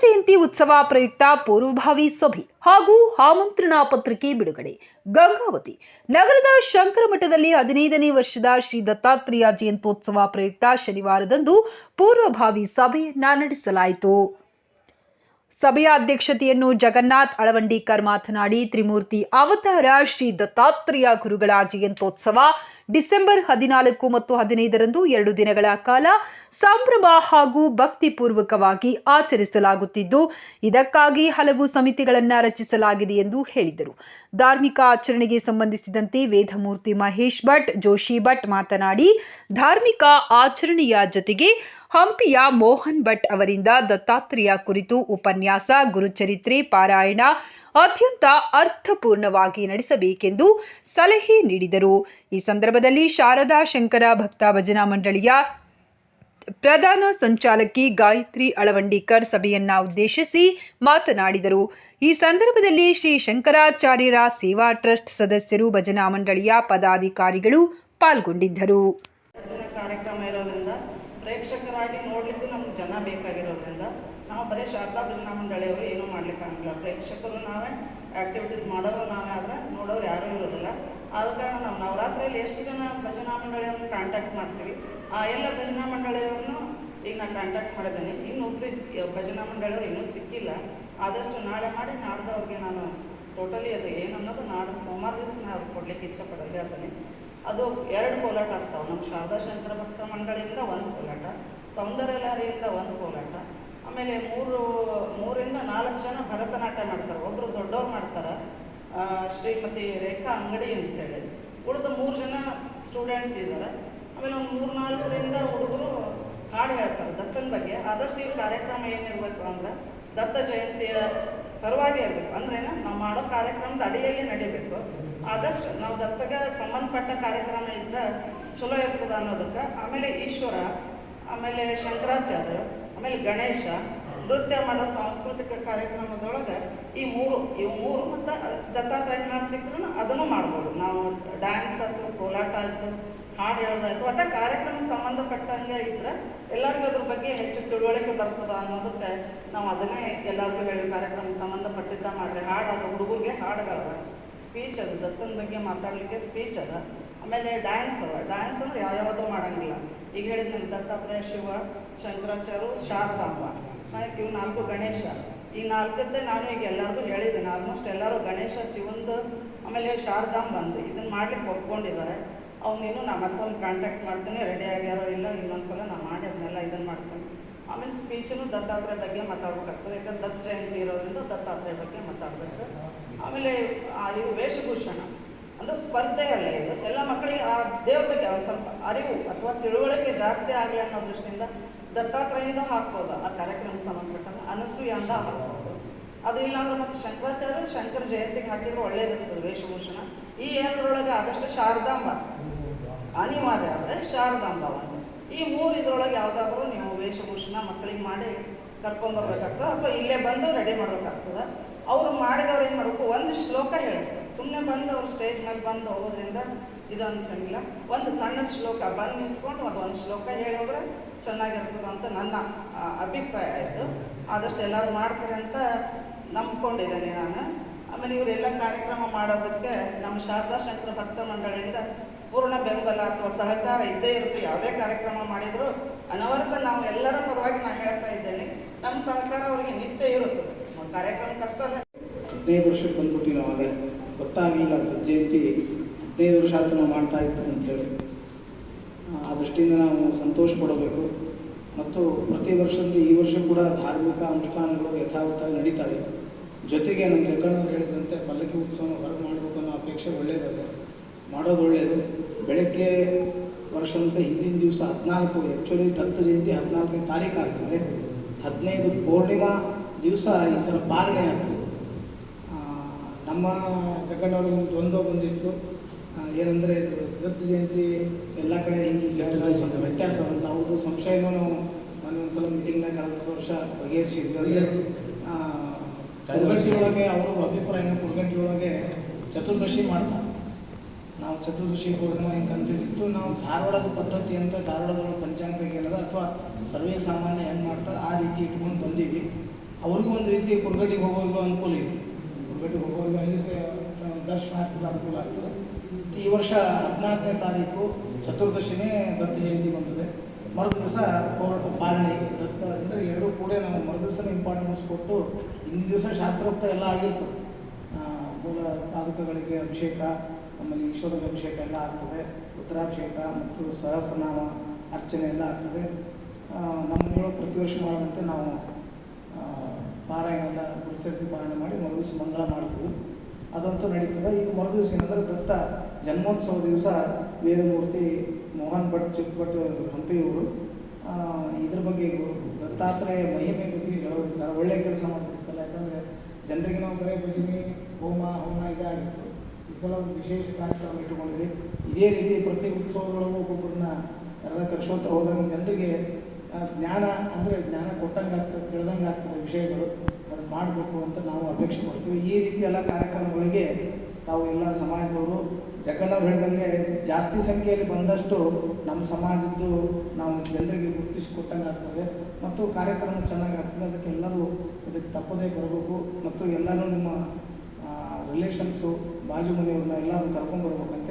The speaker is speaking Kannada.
ಜಯಂತಿ ಉತ್ಸವ ಪ್ರಯುಕ್ತ ಪೂರ್ವಭಾವಿ ಸಭೆ ಹಾಗೂ ಆಮಂತ್ರಣ ಪತ್ರಿಕೆ ಬಿಡುಗಡೆ. ಗಂಗಾವತಿ ನಗರದ ಶಂಕರ ಮಠದಲ್ಲಿ ಹದಿನೈದನೇ ವರ್ಷದ ಶ್ರೀ ದತ್ತಾತ್ರೇಯ ಜಯಂತ್ಯೋತ್ಸವ ಪ್ರಯುಕ್ತ ಶನಿವಾರದಂದು ಪೂರ್ವಭಾವಿ ಸಭೆಯನ್ನ ನಡೆಸಲಾಯಿತು. ಸಭೆಯ ಅಧ್ಯಕ್ಷತೆಯನ್ನು ಜಗನ್ನಾಥ್ ಅಳವಂಡಿಕರ್ ಮಾತನಾಡಿ, ತ್ರಿಮೂರ್ತಿ ಅವತಾರ ಶ್ರೀ ದತ್ತಾತ್ರೇಯ ಗುರುಗಳ ಜಯಂತ್ಯೋತ್ಸವ ಡಿಸೆಂಬರ್ ಹದಿನಾಲ್ಕು ಮತ್ತು ಹದಿನೈದರಂದು ಎರಡು ದಿನಗಳ ಕಾಲ ಸಂಭ್ರಮ ಹಾಗೂ ಭಕ್ತಿಪೂರ್ವಕವಾಗಿ ಆಚರಿಸಲಾಗುತ್ತಿದ್ದು, ಇದಕ್ಕಾಗಿ ಹಲವು ಸಮಿತಿಗಳನ್ನು ರಚಿಸಲಾಗಿದೆ ಎಂದು ಹೇಳಿದರು. ಧಾರ್ಮಿಕ ಆಚರಣೆಗೆ ಸಂಬಂಧಿಸಿದಂತೆ ವೇದಮೂರ್ತಿ ಮಹೇಶ್ ಭಟ್, ಜೋಶಿ ಭಟ್ ಮಾತನಾಡಿ, ಧಾರ್ಮಿಕ ಆಚರಣೆಯ ಜೊತೆಗೆ ಹಂಪಿಯ ಮೋಹನ್ ಭಟ್ ಅವರಿಂದ ದತ್ತಾತ್ರೇಯ ಕುರಿತು ಉಪನ್ಯಾಸ, ಗುರುಚರಿತ್ರೆ, ಪಾರಾಯಣ ಅತ್ಯಂತ ಅರ್ಥಪೂರ್ಣವಾಗಿ ನಡೆಸಬೇಕೆಂದು ಸಲಹೆ ನೀಡಿದರು. ಈ ಸಂದರ್ಭದಲ್ಲಿ ಶಾರದಾ ಶಂಕರ ಭಕ್ತ ಭಜನಾ ಮಂಡಳಿಯ ಪ್ರಧಾನ ಸಂಚಾಲಕಿ ಗಾಯತ್ರಿ ಅಳವಂಡಿಕರ್ ಸಭೆಯನ್ನ ಉದ್ದೇಶಿಸಿ ಮಾತನಾಡಿದರು. ಈ ಸಂದರ್ಭದಲ್ಲಿ ಶ್ರೀ ಶಂಕರಾಚಾರ್ಯರ ಸೇವಾ ಟ್ರಸ್ಟ್ ಸದಸ್ಯರು ಭಜನಾ ಮಂಡಳಿಯ ಪದಾಧಿಕಾರಿಗಳು ಪಾಲ್ಗೊಂಡಿದ್ದರು. ಪ್ರೇಕ್ಷಕರಾಗಿ ನೋಡಲಿಕ್ಕೂ ನಮ್ಗೆ ಜನ ಬೇಕಾಗಿರೋದ್ರಿಂದ ನಾವು ಬರೀ ಶಾರದಾ ಭಜನಾ ಮಂಡಳಿಯವರು ಏನೂ ಮಾಡ್ಲಿಕ್ಕಾಗಲ್ಲ ಪ್ರೇಕ್ಷಕರು ನಾವೇ ಆ್ಯಕ್ಟಿವಿಟೀಸ್ ಮಾಡೋರು ನಾವೇ ಆದರೆ ನೋಡೋರು ಯಾರೂ ಇರೋದಿಲ್ಲ. ಆದ ಕಾರಣ ನಾವು ನವರಾತ್ರಿಯಲ್ಲಿ ಎಷ್ಟು ಜನ ಭಜನಾ ಮಂಡಳಿಯವ್ರನ್ನ ಕಾಂಟ್ಯಾಕ್ಟ್ ಮಾಡ್ತೀವಿ? ಆ ಎಲ್ಲ ಭಜನಾ ಮಂಡಳಿಯವ್ರನ್ನೂ ಈಗ ನಾನು ಕಾಂಟ್ಯಾಕ್ಟ್ ಮಾಡಿದ್ದೀನಿ. ಇನ್ನು ಒಬ್ಬರು ಭಜನಾ ಮಂಡಳಿಯವರು ಇನ್ನೂ ಸಿಕ್ಕಿಲ್ಲ. ಆದಷ್ಟು ನಾಳೆ ಮಾಡಿ ನಾಡ್ದವ್ರಿಗೆ ನಾನು ಟೋಟಲಿ ಅದು ಏನು ಅನ್ನೋದು ನಾಡ್ದು ಸೋಮವಾರ ದಿವಸ ನಾವು ಕೊಡಲಿಕ್ಕೆ ಇಚ್ಛೆ ಪಡೋದು ಹೇಳ್ತೀನಿ. ಅದು ಎರಡು ಕೋಲಾಟ ಆಗ್ತಾವೆ. ನಮ್ಮ ಶಾರದಾ ಶಂಕರ ಭಕ್ತ ಮಂಡಳಿಯಿಂದ ಒಂದು ಕೋಲಾಟ ಸೌಂದರ್ಯ ಲಹರಿಯಿಂದ ಒಂದು ಕೋಲಾಟ, ಆಮೇಲೆ ಮೂರು, ಮೂರಿಂದ ನಾಲ್ಕು ಜನ ಭರತನಾಟ್ಯ ಮಾಡ್ತಾರೆ. ಒಬ್ಬರು ದೊಡ್ಡವ್ರು ಮಾಡ್ತಾರೆ ಶ್ರೀಮತಿ ರೇಖಾ ಅಂಗಡಿ ಅಂತ ಹೇಳಿ. ಉಳಿದ ಮೂರು ಜನ ಸ್ಟೂಡೆಂಟ್ಸ್ ಇದ್ದಾರೆ ಆಮೇಲೆ ಒಂದು ಮೂರು ನಾಲ್ಕರಿಂದ ಹುಡುಗರು ಹಾಡು ಹೇಳ್ತಾರೆ ದತ್ತನ ಬಗ್ಗೆ. ಆದಷ್ಟು ಈ ಕಾರ್ಯಕ್ರಮ ಏನಿರಬೇಕು ಅಂದ್ರೆ ದತ್ತ ಜಯಂತಿಯ ಪರವಾಗಿ ಇರಬೇಕು. ಅಂದ್ರೆ ನಾವು ಮಾಡೋ ಕಾರ್ಯಕ್ರಮದ ಅಡಿಯಲ್ಲಿ ನಡಿಬೇಕು. ಆದಷ್ಟು ನಾವು ದತ್ತಗ ಸಂಬಂಧಪಟ್ಟ ಕಾರ್ಯಕ್ರಮ ಇದ್ರೆ ಚಲೋ ಇರ್ತದ ಅನ್ನೋದಕ್ಕೆ. ಆಮೇಲೆ ಈಶ್ವರ, ಆಮೇಲೆ ಶಂಕರಾಚಾರ್ಯ, ಆಮೇಲೆ ಗಣೇಶ, ನೃತ್ಯ ಮಾಡೋ ಸಾಂಸ್ಕೃತಿಕ ಕಾರ್ಯಕ್ರಮದೊಳಗೆ ಈ ಮೂರು ಇವು ಮೂರು ಮತ್ತು ದತ್ತಾತ್ರೇಯ ನಾಡು ಅದನ್ನು ಮಾಡ್ಬೋದು. ನಾವು ಡ್ಯಾನ್ಸ್ ಆಯಿತು, ಕೋಲಾಟ ಆಯಿತು, ಹಾಡು ಹೇಳೋದಾಯ್ತು, ಒಟ್ಟು ಕಾರ್ಯಕ್ರಮ ಸಂಬಂಧಪಟ್ಟಂಗೆ ಇದ್ರೆ ಎಲ್ಲರಿಗೂ ಅದ್ರ ಬಗ್ಗೆ ಹೆಚ್ಚು ತಿಳುವಳಿಕೆ ಬರ್ತದ ಅನ್ನೋದಕ್ಕೆ ನಾವು ಅದನ್ನೇ ಎಲ್ಲರಿಗೂ ಹೇಳಿ ಕಾರ್ಯಕ್ರಮ ಸಂಬಂಧಪಟ್ಟಿದ್ದ ಮಾಡ್ರಿ. ಹಾಡು ಅದು ಹುಡುಗರಿಗೆ ಹಾಡುಗಳವ. ಸ್ಪೀಚ್ ಅದು, ದತ್ತನ ಬಗ್ಗೆ ಮಾತಾಡಲಿಕ್ಕೆ ಸ್ಪೀಚ್ ಅದ. ಆಮೇಲೆ ಡ್ಯಾನ್ಸ್ ಅವ ಡ್ಯಾನ್ಸ್ ಅಂದ್ರೆ ಯಾವ್ಯಾವುದೂ ಮಾಡಂಗಿಲ್ಲ. ಈಗ ಹೇಳಿದ ನಿಮ್ಮ ದತ್ತಾತ್ರೇಯ ಶಿವ, ಶಂಕರಾಚಾರ್ಯ, ಶಾರದಾಂಬ. ಇವು ನಾಲ್ಕು ಗಣೇಶ. ಈ ನಾಲ್ಕದ್ದೇ ನಾನು ಈಗ ಎಲ್ಲರಿಗೂ ಹೇಳಿದ್ದೀನಿ. ಆಲ್ಮೋಸ್ಟ್ ಎಲ್ಲರೂ ಗಣೇಶ, ಶಿವಂದು, ಆಮೇಲೆ ಶಾರದಾಂಬ ಅಂದು ಇದನ್ನು ಮಾಡ್ಲಿಕ್ಕೆ ಒಪ್ಕೊಂಡಿದ್ದಾರೆ. ಅವನೇನು ನಾನು ಮತ್ತೊಂದು ಕಾಂಟ್ಯಾಕ್ಟ್ ಮಾಡ್ತೀನಿ. ರೆಡಿ ಆಗ್ಯಾರೋ ಇಲ್ಲ ಇನ್ನೊಂದು ಸಲ ನಾ ಮಾಡಿ ಅದನ್ನೆಲ್ಲ ಇದನ್ನು ಮಾಡ್ತೀನಿ. ಆಮೇಲೆ ಸ್ಪೀಚನ್ನು ದತ್ತಾತ್ರೇಯ ಬಗ್ಗೆ ಮಾತಾಡ್ಬೇಕಾಗ್ತದೆ. ಯಾಕಂದ್ರೆ ದತ್ತ ಜಯಂತಿ ಇರೋದ್ರಿಂದ ದತ್ತಾತ್ರೇಯ ಬಗ್ಗೆ ಮಾತಾಡಬೇಕು. ಆಮೇಲೆ ಇದು ವೇಷಭೂಷಣ. ಅಂದರೆ ಸ್ಪರ್ಧೆ ಅಲ್ಲ ಇದು. ಎಲ್ಲ ಮಕ್ಕಳಿಗೆ ಆ ದೇವ್ರ ಬಗ್ಗೆ ಸ್ವಲ್ಪ ಅರಿವು ಅಥವಾ ತಿಳುವಳಿಕೆ ಜಾಸ್ತಿ ಆಗಲಿ ಅನ್ನೋ ದೃಷ್ಟಿಯಿಂದ ದತ್ತಾತ್ರೇಯಿಂದ ಹಾಕ್ಬೋದು. ಆ ಕಾರ್ಯಕ್ರಮಕ್ಕೆ ಸಂಬಂಧಪಟ್ಟಂಗೆ ಅನಸೂಯಿಂದ ಹಾಕ್ಬೋದು. ಅದು ಇಲ್ಲಾಂದ್ರೆ ಮತ್ತು ಶಂಕರಾಚಾರ್ಯ ಶಂಕರ ಜಯಂತಿಗೆ ಹಾಕಿದ್ರೆ ಒಳ್ಳೇದಿರ್ತದೆ ವೇಷಭೂಷಣ. ಈ ಎರಡರೊಳಗೆ ಆದಷ್ಟು ಶಾರದಾಂಬ. ಅನಿವಾರ್ಯ ಆದರೆ ಶಾರದಾಂಬ ಒಂದು. ಈ ಮೂರು ಇದ್ರೊಳಗೆ ಯಾವುದಾದ್ರೂ ನೀವು ವೇಷಭೂಷಣ ಮಕ್ಕಳಿಗೆ ಮಾಡಿ ಕರ್ಕೊಂಬರ್ಬೇಕಾಗ್ತದೆ? ಅಥವಾ ಇಲ್ಲೇ ಬಂದು ರೆಡಿ ಮಾಡ್ಬೇಕಾಗ್ತದೆ? ಅವರು ಮಾಡಿದವ್ರು ಏನು ಮಾಡಬೇಕು? ಒಂದು ಶ್ಲೋಕ ಹೇಳಿಸ್ಬೇಕು. ಸುಮ್ಮನೆ ಬಂದು ಅವ್ರು ಸ್ಟೇಜ್ ಮೇಲೆ ಬಂದು ಹೋಗೋದ್ರಿಂದ ಇದು ಅನ್ಸಂಗಿಲ್ಲ. ಒಂದು ಸಣ್ಣ ಶ್ಲೋಕ ಬಂದು ನಿಂತ್ಕೊಂಡು ಅದು ಒಂದು ಶ್ಲೋಕ ಹೇಳೋದ್ರೆ ಚೆನ್ನಾಗಿರ್ತದೆ ಅಂತ ನನ್ನ ಅಭಿಪ್ರಾಯ ಆಯಿತು ಆದಷ್ಟು ಎಲ್ಲರೂ ಮಾಡ್ತಾರೆ ಅಂತ ನಂಬ್ಕೊಂಡಿದ್ದೇನೆ ನಾನು. ಆಮೇಲೆ ಇವರೆಲ್ಲ ಕಾರ್ಯಕ್ರಮ ಮಾಡೋದಕ್ಕೆ ನಮ್ಮ ಶಾರದಾ ಶಂಕರ ಭಕ್ತ ಮಂಡಳಿಯಿಂದ ಪೂರ್ಣ ಬೆಂಬಲ ಅಥವಾ ಸಹಕಾರ ಇದ್ದೇ ಇರುತ್ತೆ, ಯಾವುದೇ ಕಾರ್ಯಕ್ರಮ ಮಾಡಿದರೂ ಅನವರತ ನಾವು ಎಲ್ಲರ ಪರವಾಗಿ ನಾನು ಹೇಳ್ತಾ ಇದ್ದೇನೆ, ನಮ್ಮ ಸಹಕಾರ ಅವರಿಗೆ ನಿತ್ಯ ಇರುತ್ತೆ. ಕಾರ್ಯಕ್ರಮ ಕಷ್ಟ ಹದಿನೈದು ವರ್ಷಕ್ಕೆ ಬಂದ್ಬಿಟ್ಟಿಲ್ಲ ಅವಾಗ ಗೊತ್ತಾಗಲಿಲ್ಲ ದತ್ತ ಜಯಂತಿ. ಹದಿನೈದು ವರ್ಷ ಆತನ ಮಾಡ್ತಾ ಇತ್ತು ಅಂತೇಳಿ ಆ ದೃಷ್ಟಿಯಿಂದ ನಾವು ಸಂತೋಷ ಪಡಬೇಕು. ಮತ್ತು ಪ್ರತಿ ವರ್ಷದಲ್ಲಿ ಈ ವರ್ಷ ಕೂಡ ಧಾರ್ಮಿಕ ಅನುಷ್ಠಾನಗಳು ಯಥಾವತ್ತಾಗಿ ನಡೀತಾವೆ ಜೊತೆಗೆ ನಮ್ಮ ಜಗಣ್ಣವ್ರು ಹೇಳಿದಂತೆ ಪಲ್ಲಕ್ಕಿ ಉತ್ಸವನ ಹೊರಗೆ ಮಾಡಬೇಕು ಅನ್ನೋ ಅಪೇಕ್ಷೆ ಒಳ್ಳೆಯದಲ್ಲ. ಮಾಡೋದು ಒಳ್ಳೆಯದು ಬೆಳಗ್ಗೆ ವರ್ಷದಂತ ಹಿಂದಿನ ದಿವಸ ಹದಿನಾಲ್ಕು ಆ್ಯಕ್ಚುಲಿ ದತ್ತ ಜಯಂತಿ ಹದಿನಾಲ್ಕನೇ ತಾರೀಕು ಆಗ್ತದೆ. ಹದಿನೈದು ಪೂರ್ಣಿಮಾ ದಿವಸ ಈ ಸಲ ಪಾಲನೆ ಆಗ್ತದೆ. ನಮ್ಮ ಜಗಣ್ಣವ್ರಿಗೆ ಒಂದು ದ್ವಂದ್ವ ಬಂದಿತ್ತು. ಏನಂದರೆ ಇದು ದತ್ತ ಜಯಂತಿ ಎಲ್ಲ ಕಡೆ ಹಿಂದಿನ ಜಾತ್ರೆ ಸ್ವಲ್ಪ ವ್ಯತ್ಯಾಸ ಅಂತ. ಹೌದು ಸಂಶಯನೂ ನಾವು ನಾನು ಒಂದು ಸಲ ಮೀಟಿಂಗ್ನಾಗ ಕಳೆದ ವರ್ಷ ಬಗೆಹರಿಸಿದ್ವಿ. ಒಳಗೆ ಅವರು ಅಭಿಪ್ರಾಯ ಕುರ್ಗಂಟಿ ಒಳಗೆ ಚತುರ್ದಶಿ ಮಾಡ್ತಾರೆ. ನಾವು ಚತುರ್ದಶಿ ಪೂರ್ಣಿಮಾ ಹಿಂಗೆ ಕನ್ಫ್ಯೂಸ್ ನಾವು ಧಾರವಾಡದ ಪದ್ಧತಿ ಅಂತ ಧಾರವಾಡದ ಪಂಚಾಂಗದಾಗ ಏನದ ಅಥವಾ ಸರ್ವೇ ಸಾಮಾನ್ಯ ಹೆಂಗೆ ಮಾಡ್ತಾರೆ ಆ ರೀತಿ ಇಟ್ಕೊಂಡು ಬಂದೀವಿ. ಅವ್ರಿಗೂ ಒಂದು ರೀತಿ ಕುರ್ಗಟ್ಟಿಗೆ ಹೋಗೋರಿಗೂ ಅನುಕೂಲ ಇದೆ. ಕುರ್ಗಟ್ಟಿಗೆ ಹೋಗೋರಿಗೂ ಅಲ್ಲಿ ದರ್ಶನ ಆಗ್ತದೆ ಅನುಕೂಲ ಆಗ್ತದೆ. ಈ ವರ್ಷ ಹದಿನಾಲ್ಕನೇ ತಾರೀಕು ಚತುರ್ದಶಿನೇ ದತ್ತ ಜಯಂತಿ ಬಂದಿದೆ ಮರು ದಿವಸ ಪೌರ್ಣ ದತ್ತ ಅಂದರೆ ಎರಡೂ ಕೂಡ ನಾವು ಮರು ದಿವಸನೇ ಇಂಪಾರ್ಟೆನ್ಸ್ ಕೊಟ್ಟು ಹಿಂದಿನ ದಿವಸ ಶಾಸ್ತ್ರೋಕ್ತ ಎಲ್ಲ ಆಗಿತ್ತು ಮೂಲ ಪಾದಕಗಳಿಗೆ ಅಭಿಷೇಕ ಆಮೇಲೆ ಈಶ್ವರದ ಅಭಿಷೇಕ ಎಲ್ಲ ಆಗ್ತದೆ, ರುದ್ರಾಭಿಷೇಕ ಮತ್ತು ಸಹಸ್ರನಾಮ ಅರ್ಚನೆ ಎಲ್ಲ ಆಗ್ತದೆ. ನಮ್ಮ ಪ್ರತಿ ವರ್ಷ ಮಾಡದಂತೆ ನಾವು ಪಾರಾಯಣ ಎಲ್ಲ ಗುರುಚರಿತಿ ಪಾರಾಯಣ ಮಾಡಿ ಮರುದಿವಸ ಮಂಗಳ ಮಾಡ್ತೀವಿ. ಅದಂತೂ ನಡೀತದೆ. ಈಗ ಮರುದಿವಸ ಏನಂದರೆ ದತ್ತ ಜನ್ಮೋತ್ಸವ ದಿವಸ ವೇದಮೂರ್ತಿ ಮೋಹನ್ ಭಟ್ ಚಿಕ್ಕ ಭಟ್ ಹಂಪಿಯವರು ಇದ್ರ ಬಗ್ಗೆ ದತ್ತಾತ್ರೇಯ ಮಹಿಮೆ ಬಗ್ಗೆ ಹೇಳೋದಿರ್ತಾರೆ. ಒಳ್ಳೆಯ ಕೆಲಸ ಮಾಡ್ತೀವಿ ಸಲ ಯಾಕಂದರೆ ಜನರಿಗೆ ನಾವು ಬರೀ ಭಜನೆ, ಹೋಮ ಹೋಮ ಇದೇ ಆಗಿತ್ತು ಈ ಒಂದು ವಿಶೇಷ ಕಾರ್ಯಕ್ರಮ ಇಟ್ಟುಕೊಂಡಿದೆ. ಇದೇ ರೀತಿ ಪ್ರತಿ ಉತ್ಸವಗಳಲ್ಲೂ ಒಬ್ಬೊಬ್ಬರನ್ನ ಎಲ್ಲ ಕರ್ಸೋತ ಹೋದಾಗ ಜನರಿಗೆ ಜ್ಞಾನ ಅಂದರೆ ಜ್ಞಾನ ಕೊಟ್ಟಂಗೆ ಆಗ್ತದೆ, ತಿಳಿದಂಗೆ ಆಗ್ತದೆ ವಿಷಯಗಳು. ಅದನ್ನು ಮಾಡಬೇಕು ಅಂತ ನಾವು ಅಪೇಕ್ಷೆ ಮಾಡ್ತೀವಿ ಈ ರೀತಿ ಎಲ್ಲ ಕಾರ್ಯಕ್ರಮಗಳಿಗೆ ತಾವು ಎಲ್ಲ ಸಮಾಜದವರು ಜಗಣ್ಣವ್ರು ಹೇಳಿದಂಗೆ ಜಾಸ್ತಿ ಸಂಖ್ಯೆಯಲ್ಲಿ ಬಂದಷ್ಟು ನಮ್ಮ ಸಮಾಜದ್ದು ನಾವು ಜನರಿಗೆ ಗುರುತಿಸಿಕೊಟ್ಟಂಗೆ ಆಗ್ತದೆ. ಮತ್ತು ಕಾರ್ಯಕ್ರಮ ಚೆನ್ನಾಗಿ ಆಗ್ತದೆ. ಅದಕ್ಕೆ ಎಲ್ಲರೂ ಇದಕ್ಕೆ ತಪ್ಪದೇ ಬರಬೇಕು. ಮತ್ತು ಎಲ್ಲರೂ ನಿಮ್ಮ ರಿಲೇಷನ್ಸು ಬಾಜು ಮನೆಯವ್ರನ್ನ ಎಲ್ಲರೂ ಕರ್ಕೊಂಡ್ಬರ್ಬೇಕಂತ